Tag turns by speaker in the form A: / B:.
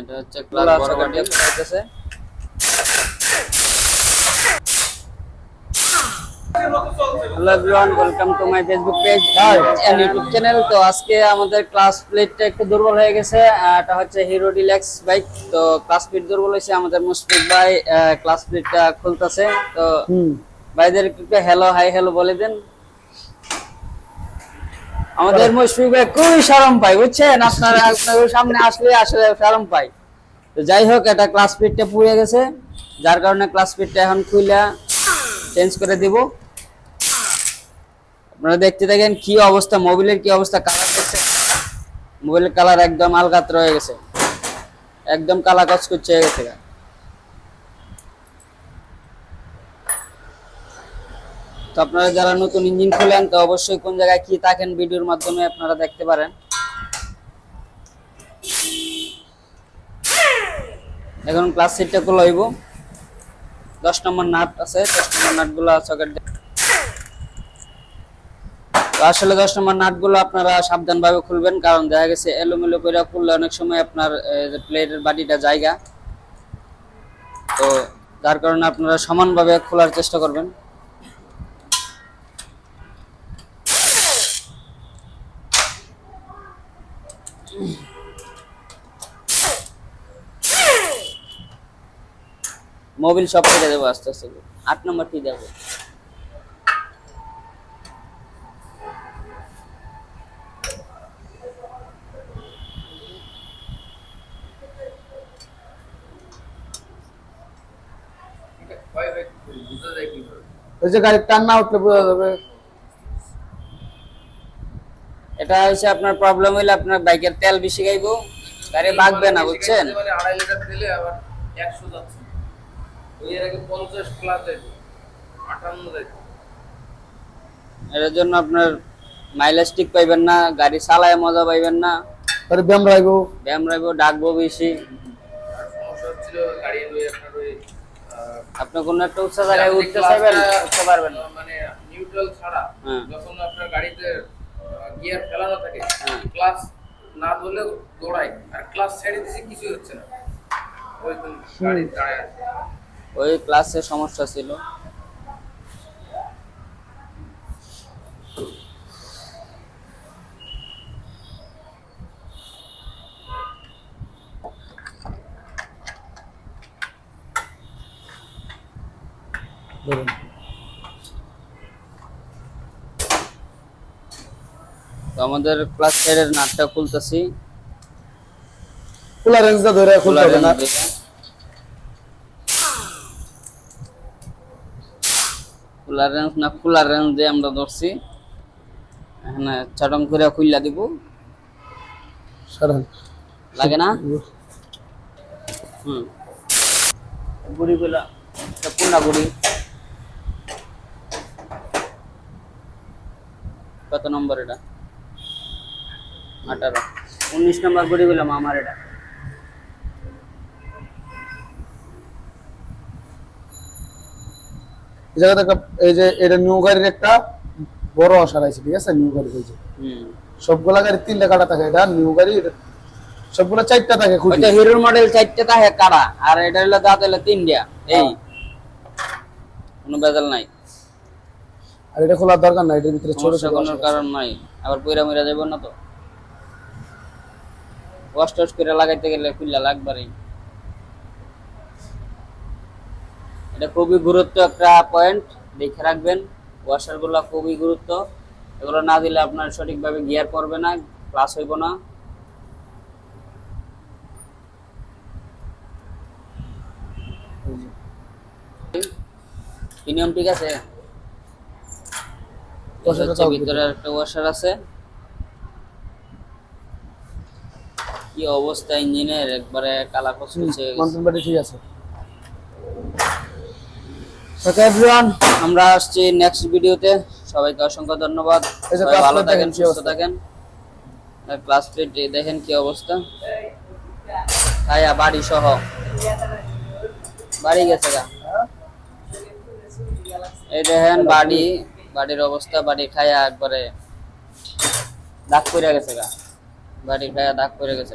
A: এটা হচ্ছে ক্লাস বড় গাড়ি হইতেছে hello everyone welcome to my Facebook page and YouTube channel তো আজকে আমাদের ক্লাস প্লেটটা একটু দুর্বল হয়ে গেছে এটা হচ্ছে হিরো ডিলাক্স বাইক তো ক্লাস প্লেট দুর্বল হয়েছে আমাদের মুশফিক ভাই ক্লাস প্লেটটা খুলতেছে। তো ভাইদের হ্যালো হাই হ্যালো বলে দেন। আমাদের মুশফিক ভাই খুবই শরম পাই বুঝছেন? আপনারা আপনাদের সামনে আসলে আসলে শরম পাই তো যাই হোক এটা ক্লাস পিটটা পুড়ে গেছে। যার কারণে ক্লাস পিটটা এখন খুইলা চেঞ্জ করে দিব। আপনারা দেখতে থাকেন কি অবস্থা মোবিলের কি অবস্থা কালার দেখছেন মোবিলের কালার একদম আলগাত রয়ে গেছে। একদম কালা কাজ করছে হয়ে গেছে গা। তো আপনারা যারা নতুন ইঞ্জিন খোলেন, তো অবশ্যই কোন জায়গায় কি থাকেন ভিডিওর মাধ্যমে আপনারা দেখতে পারেন। এখন ক্লাস সিটটা খুলে হইব। দশ নম্বর নাট আছে, দশ নম্বর নাটগুলো সকেট তো আসলে দশ নম্বর নাটগুলো আপনারা সাবধান ভাবে খুলবেন, কারণ দেখা গেছে এলোমেলো করে খুললে অনেক সময় আপনার প্লেটের বাটিটা জায়গা। তো যার কারণে আপনারা সমানভাবে খোলার চেষ্টা করবেন। মোবিল সব কেটে দেবো আস্তে আস্তে। আট নম্বর কি দেবো
B: ওই যে গাড়ির টান না উঠলে বোঝা যাবে
A: এটা হচ্ছে আপনার প্রবলেম হইলে আপনার বাইকের তেল বেশি গাইবো গাড়ি ভাগবে না বুঝছেন?
C: আড়াই লিটার দিলে আবার একশো যাচ্ছে ওই এর আগে পঞ্চাশ প্লাস যাইতো আটান্ন যাইতো
A: এটার জন্য আপনার মাইলেজ ঠিক পাইবেন না গাড়ি চালায় মজা পাইবেন না।
B: তাহলে ব্যায়াম রাখব
A: ব্যায়াম রাখব ডাকবো বেশি।
C: সমস্যা হচ্ছিল গাড়ি ওই আপনার ওই
A: আপনি কোনো একটা উচ্চ জায়গায় উঠতে চাইবেন? উঠতে পারবেন না
C: মানে নিউট্রাল ছাড়া
A: হ্যাঁ।
C: যখন আপনার গাড়িতে গিয়ার ফেলানো থাকে
A: হ্যাঁ।
C: ক্লাস না ধরলে দৌড়াই আর ক্লাস ছেড়ে দিছি কিছুই হচ্ছে না। ওই গাড়ি দাঁড়ায় আছে।
A: ওই ক্লাসে সমস্যা ছিল।
B: ধরুন।
A: তো আমাদের ক্লাস সাইডের নাটটা খুলতেছি।
B: খোলা রেঞ্জটা ধরে খুলতে হবে না।
A: খোলা রেঞ্জ না খোলা রেঞ্জ দিয়ে আমরা ধরছি। এখানে চটং করে খুললা দিব। লাগে না? হুম। গুড়ি গুলা পুনা গুড়ি কত নম্বর এটা? আঠারো। উনিশ নম্বর গুড়ি গুলাম আমার এটা।
B: এই জায়গাতে এই যে এটা নিউ গাড়ির একটা বড় অসার আছে ঠিক আছে? নিউ যে।
A: হুম।
B: সবগুলা গাড়ি তিনটা কাটা থাকে এটা নিউ গাড়ি সবগুলা চারটা থাকে খুঁটি।
A: হিরোর মডেল চারটে থাকে কারা আর এটা হলো দাঁত হলো তিনটা। এই। কোনো বেজাল নাই।
B: আর এটা খোলার দরকার নাই এটার ভিতরে ছোট
A: কোনো কারণ নাই। আবার পয়রা মইরা যাব না তো। ওয়াশ টস করে লাগাইতে গেলে খুললা লাগবারই এটা খুবই গুরুত্ব একটা পয়েন্ট দেখে রাখবেন। ওয়াশারগুলা খুবই গুরুত্ব। এগুলো না দিলে আপনার সঠিকভাবে গিয়ার করবে না ক্লাস হইব না। প্রিমিয়াম ঠিক আছে? ভিতরে। একটা ওয়াশার আছে। কি অবস্থা ইঞ্জিনের? একবারে কালা কচকুচে
B: মন্টন বাড়ি ঠিক আছে।
A: ওকে এভরিওয়ান আমরা আসছি নেক্সট ভিডিওতে সবাইকে অসংখ্য ধন্যবাদ। ভালো থাকেন সুস্থ। থাকেন। ক্লাস প্লেট দেখেন কি অবস্থা। খায়া বাড়ি সহ। বাড়ি গেছে গা। এই দেখেন বাড়ি বাড়ির অবস্থা বাড়ি খায়া একবারে দাগ পড়ে গেছে গা। বাড়ি খায়া দাগ পড়ে গেছে